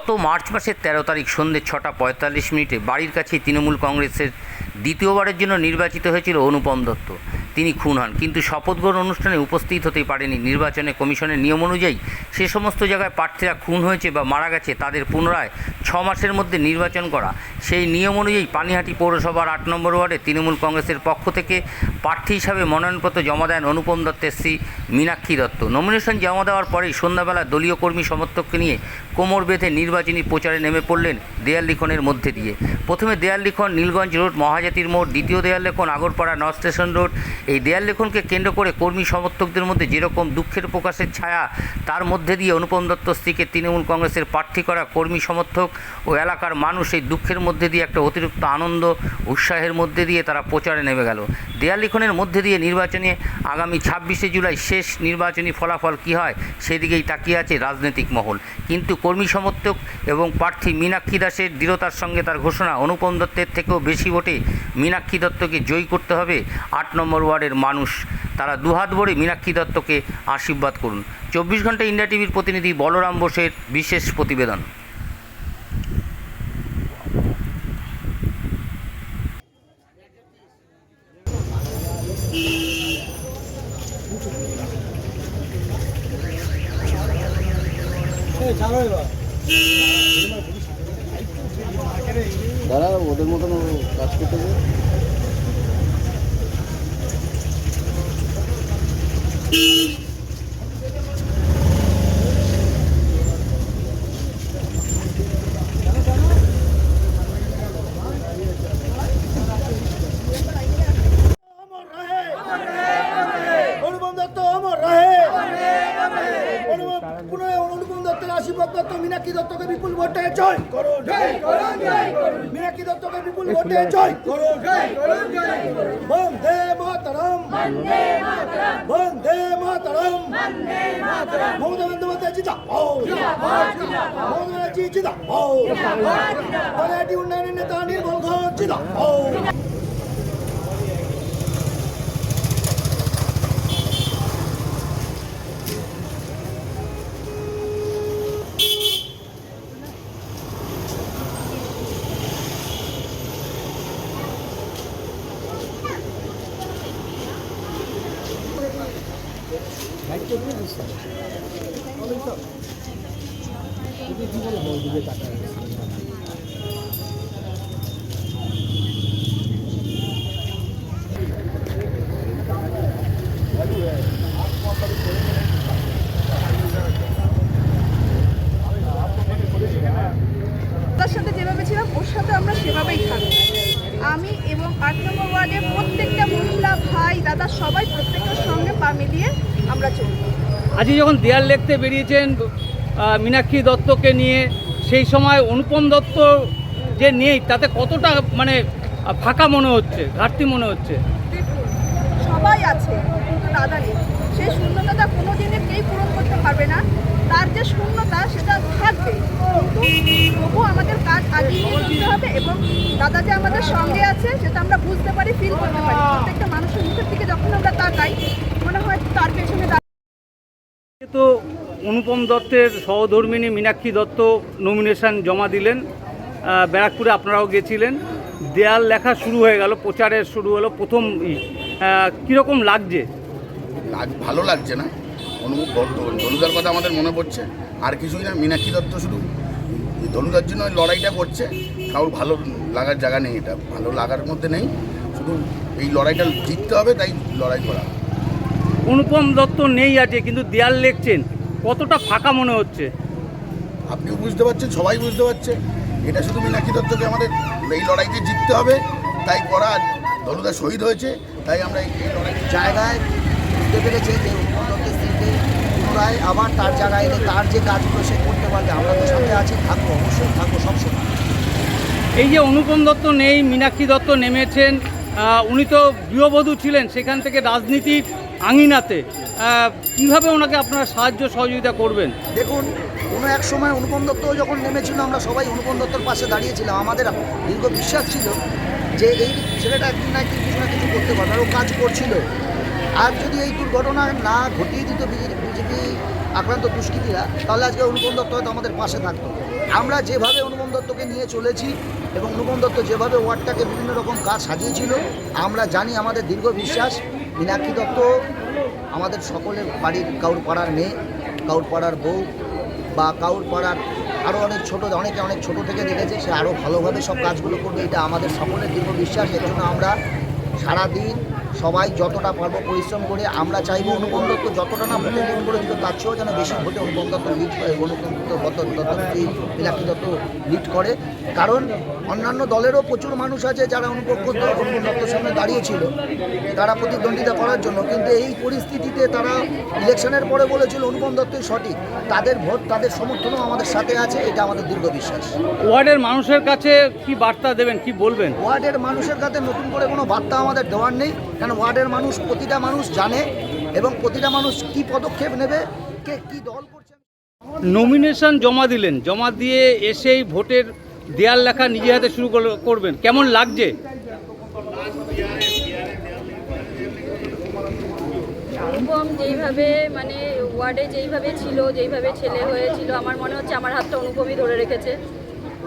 গত মার্চ মাসের তেরো তারিখ সন্ধ্যে ছটা পঁয়তাল্লিশ মিনিটে বাড়ির কাছে তৃণমূল কংগ্রেসের দ্বিতীয়বারের জন্য নির্বাচিত হয়েছিল অনুপম দত্ত। তিনি খুন হন। কিন্তু শপথ গ্রহণ অনুষ্ঠানে উপস্থিত হতেই পারেনি। নির্বাচনে কমিশনের নিয়ম অনুযায়ী সে সমস্ত জায়গায় প্রার্থীরা খুন হয়েছে বা মারা গেছে, তাদের পুনরায় ছ মাসের মধ্যে নির্বাচন করা। সেই নিয়ম অনুযায়ী পানিহাটি পৌরসভার আট নম্বর ওয়ার্ডে তৃণমূল কংগ্রেসের পক্ষ থেকে প্রার্থী হিসাবে মনোনয়নপত্র জমা দেন অনুপম দত্তের স্ত্রী মীনাক্ষী দত্ত। নমিনেশন জমা দেওয়ার পরেই সন্ধ্যাবেলা দলীয় কর্মী সমর্থককে নিয়ে কোমর বেঁধে নির্বাচনী প্রচারে নেমে পড়লেন দেয়াল লিখনের মধ্যে দিয়ে। প্রথমে দেয়াল লিখন নীলগঞ্জ রোড, মহাজাতির মোড়, দ্বিতীয় দেয়াল লিখন আগরপাড়া নর্থ স্টেশন রোড এই দেয়াল লেখনকে কেন্দ্র করে কর্মী সমর্থকদের মধ্যে যেরকম দুঃখের প্রকাশের ছায়া, তার মধ্যে দিয়ে অনুপম দত্ত, স্ত্রীকে তৃণমূল কংগ্রেসের প্রার্থী করা কর্মী সমর্থক ও এলাকার মানুষ এই দুঃখের মধ্যে দিয়ে একটা অতিরিক্ত আনন্দ, উৎসাহের মধ্যে দিয়ে তারা প্রচারে নেমে গেল। দেয়াল লিখনের মধ্যে দিয়ে নির্বাচনে আগামী ছাব্বিশে জুলাই শেষ নির্বাচনী ফলাফল কী হয়, সেদিকেই তাকিয়ে আছে রাজনৈতিক মহল। কিন্তু কর্মী সমর্থক এবং প্রার্থী মীনাক্ষী দাসের দৃঢ়তার সঙ্গে তার ঘোষণা অনুপম দত্তের থেকেও বেশি ভোটে মীনাক্ষী দত্তকে জয়ী করতে হবে আট নম্বর ওয়ার্ডের মানুষ, তারা দুহাত ভরে মীনাক্ষী দত্তকে আশীর্বাদ করুন। চব্বিশ ঘণ্টা ইন্ডিয়া টিভির প্রতিনিধি বলরাম বোসের বিশেষ প্রতিবেদন। দাদা ওদের মতন কাজ করতে হবে অমর রহে অনুপম দত্ত অমর রহে অনুপম পুনরায় অনুপম দত্তের আশীর্বাদ মীনাক্ষী দত্তকে বিপুল ভোটে জয়। করো জয় মীনাক্ষী দত্তকে বিপুল ভোটে জয়। করো বন্দে মাতরম। বন্দে মাতরম। মমতা বন্দ্যোপাধ্যায় জিতা মমতা ব্যানার্জি জিতা বালাটি উন্নয়নের নেতা নির্মল ঘোষ জিতা তার সাথে যেভাবে ছিলাম, ওর সাথে আমরা সেভাবেই থাকব আমি এবং আট নম্বর ওয়ার্ডের প্রত্যেকটা মহিলা, ভাই, দাদা, সবাই প্রত্যেকের সঙ্গে পা মিলিয়ে আমরা চলবো। আজকে যখন দেয়াল লিখতে বেরিয়েছেন মীনাক্ষী দত্তকে নিয়ে সেই সময় অনুপম দত্ত যে নেই তাতে কতটা মানে ফাঁকা মনে হচ্ছে ঘাটতি মনে হচ্ছে? সবাই আছে কিন্তু দাদা নেই। সেই শূন্যতাটা কোনো দিনে কেউ পূরণ করতে পারবে না। তার যে শূন্যতা সেটা থাকবে। কিন্তু তবু আমাদের কাজ আগিয়ে নিয়ে চলতে হবে এবং দাদা যে আমাদের সঙ্গে আছে সেটা আমরা বুঝতে পারি ফিল করতে পারি প্রত্যেকটা মানুষের মুখের দিকে যখন আমরা তাকাই মনে হয় তার পেছনে তো অনুপম দত্তের সহধর্মিনী মীনাক্ষী দত্ত নমিনেশন জমা দিলেন। ব্যারাকপুরে আপনারাও গেছিলেন। দেয়াল লেখা শুরু হয়ে গেল প্রচারের শুরু হলো প্রথম ই। কীরকম লাগছে? লাগ ভালো লাগছে না? অনুভব ধনুদার কথা আমাদের মনে পড়ছে। আর কিছুই না মীনাক্ষী দত্ত শুধু। ধনুদার জন্য ওই লড়াইটা করছে। কারোর ভালো লাগার জায়গা নেই এটা ভালো লাগার মধ্যে নেই। শুধু এই লড়াইটা জিততে হবে তাই লড়াই করা। অনুপম দত্ত নেই আছে কিন্তু দেয়াল লিখছেন। কতটা ফাঁকা মনে হচ্ছে? আপনিও বুঝতে পারছেন সবাই বুঝতে পারছে। এটা শুধু মীনাক্ষী দত্তকে আমাদের এই লড়াইতে জিততে হবে তাই করা ধনুদা শহীদ হয়েছে তাই আমরা এই লড়াই জায়গায় বুঝতে পেরেছে যে উন্নতের স্ত্রীকে পুনরায় আবার তার জায়গায় এলে তার যে কাজগুলো সে করতে পারবে আমরা তো সাথে আছি থাকব অবশ্যই থাকব সবসময় এই যে অনুপম দত্ত নেই মীনাক্ষী দত্ত নেমেছেন উনি তো গৃহবধূ ছিলেন সেখান থেকে রাজনীতির আঙিনাতে কীভাবে ওনাকে আপনারা সাহায্য সহযোগিতা করবেন? দেখুন, কোনো এক সময় অনুপম দত্ত যখন নেমেছিল, আমরা সবাই অনুপম দত্তর পাশে দাঁড়িয়েছিলাম। আমাদের দীর্ঘ বিশ্বাস ছিল যে এই ছেলেটা একদিন না কিছু না কিছু করতে পারবে আর ও কাজ করছিল। আর যদি এই দুর্ঘটনা না ঘটিয়ে দিত বিজেপি আক্রান্ত দুষ্কৃতীরা, তাহলে আজকে অনুপম দত্ত হয়তো আমাদের পাশে থাকতো। আমরা যেভাবে অনুপম দত্তকে নিয়ে চলেছি এবং অনুপম দত্ত যেভাবে ওয়ার্ডটাকে বিভিন্ন রকম কাজ সাজিয়েছিল, আমরা জানি আমাদের দীর্ঘ বিশ্বাস। মীনাক্ষী দত্ত, আমাদের সকলের বাড়ির কাউর পাড়ার মেয়ে কাউর পাড়ার বউ বা কাউর পাড়ার আরও অনেক ছোটো, অনেকে অনেক ছোট থেকে দেখেছে, সে আরও ভালোভাবে সব কাজগুলো করবে। এটা আমাদের সকলের দীর্ঘ বিশ্বাস। এর জন্য আমরা সারাদিন সবাই যতটা পারব পরিশ্রম করে আমরা চাইব অনুপম দত্ত যতটা না ভোটে লিড করেছিল তার চেয়েও যেন বেশি ভোটে অনুপম দত্ত লিড করে অনুপম দত্ত মীনাক্ষী দত্ত লিড করে। কারণ অন্যান্য দলেরও প্রচুর মানুষ আছে যারা অনুপম অনুপম দত্তের সামনে দাঁড়িয়েছিল তারা প্রতিদ্বন্দ্বিতা করার জন্য। কিন্তু এই পরিস্থিতিতে তারা ইলেকশনের পরে বলেছিল অনুপম দত্তই সঠিক। তাদের ভোট তাদের সমর্থনও আমাদের সাথে আছে এটা আমাদের দীর্ঘ বিশ্বাস। ওয়ার্ডের মানুষের কাছে কি বার্তা দেবেন কি বলবেন? ওয়ার্ডের মানুষের কাছে নতুন করে কোনো বার্তা আমাদের দেওয়ার নেই কারণ ওয়ার্ডের মানুষ প্রতিটা মানুষ জানে এবং প্রতিটা মানুষ কি পদক্ষেপ নেবে কে কি দল করছে। নমিনেশন জমা দিলেন। জমা দিয়ে এসেই ভোটের দেয়াল লেখা নিজে হাতে শুরু করবেন। কেমন লাগছে? অনুপম যেইভাবে মানে ওয়ার্ডে যেইভাবে ছিল যেইভাবে ছেলে হয়েছিল আমার মনে হচ্ছে আমার হাতটা অনুপমই ধরে রেখেছে।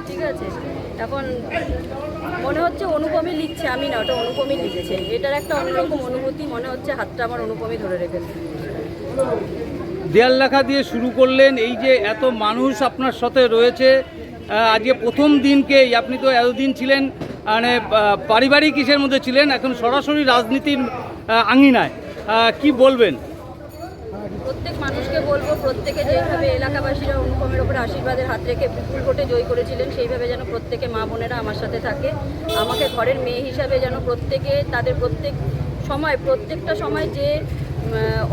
ঠিক আছে? এখন মনে হচ্ছে অনুপমই লিখছে, আমি না, ওটা অনুপমই লিখেছে। এটার একটা অন্যরকম অনুভূতি, মনে হচ্ছে হাতটা আমার অনুপমই ধরে রেখেছে। দেয়াল লেখা দিয়ে শুরু করলেন, এই যে এত মানুষ আপনার সাথে রয়েছে আজকে প্রথম দিনকেই আপনি তো এতদিন ছিলেন মানে পারিবারিক কিসের মধ্যে ছিলেন, এখন সরাসরি রাজনীতির আঙিনায়। কি বলবেন? প্রত্যেক মানুষকে বলব প্রত্যেকে যেইভাবে এলাকাবাসীরা অনুপমের ওপরে আশীর্বাদের হাত রেখে বিপুল ভোটে জয় করেছিলেন সেইভাবে যেন প্রত্যেকে মা বোনেরা আমার সাথে থাকে। আমাকে ঘরের মেয়ে হিসাবে যেন প্রত্যেকে তাদের প্রত্যেক সময় প্রত্যেকটা সময় যে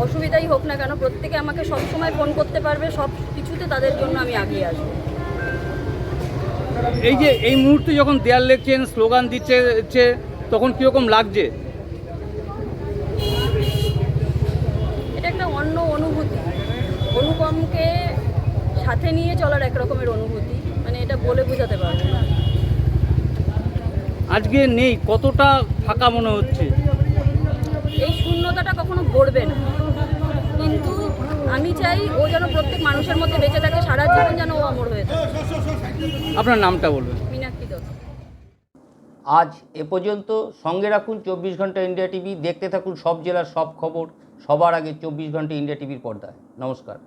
অসুবিধাই হোক না কেন প্রত্যেকে আমাকে সব সময় ফোন করতে পারবে সব কিছুতে তাদের জন্য আমি আগিয়ে আসব। এই যে এই মুহূর্তে যখন দেয়াল লিখছেন স্লোগান দিচ্ছে, তখন কীরকম লাগছে এটা একটা অন্য অনুভূতি অনুপমকে সাথে নিয়ে চলার এক রকমের অনুভূতি মানে এটা বলে বোঝাতে পারব না। আজকে নেই কতটা ফাঁকা মনে হচ্ছে? এই শূন্যতাটা কখনো ভরবে না। কিন্তু আমি চাই ও যেন প্রত্যেক মানুষের মধ্যে বেঁচে থাকে সারা জীবন যেন ও অমর হয়ে থাকে। আপনার নামটা বলবেন। মীনাক্ষী দত্ত। আজ এ পর্যন্ত সঙ্গে রাখুন চব্বিশ ঘণ্টা ইন্ডিয়া টিভি দেখতে থাকুন সব জেলার সব খবর সবার আগে চব্বিশ ঘণ্টা ইন্ডিয়া টিভির পর্দায়। নমস্কার।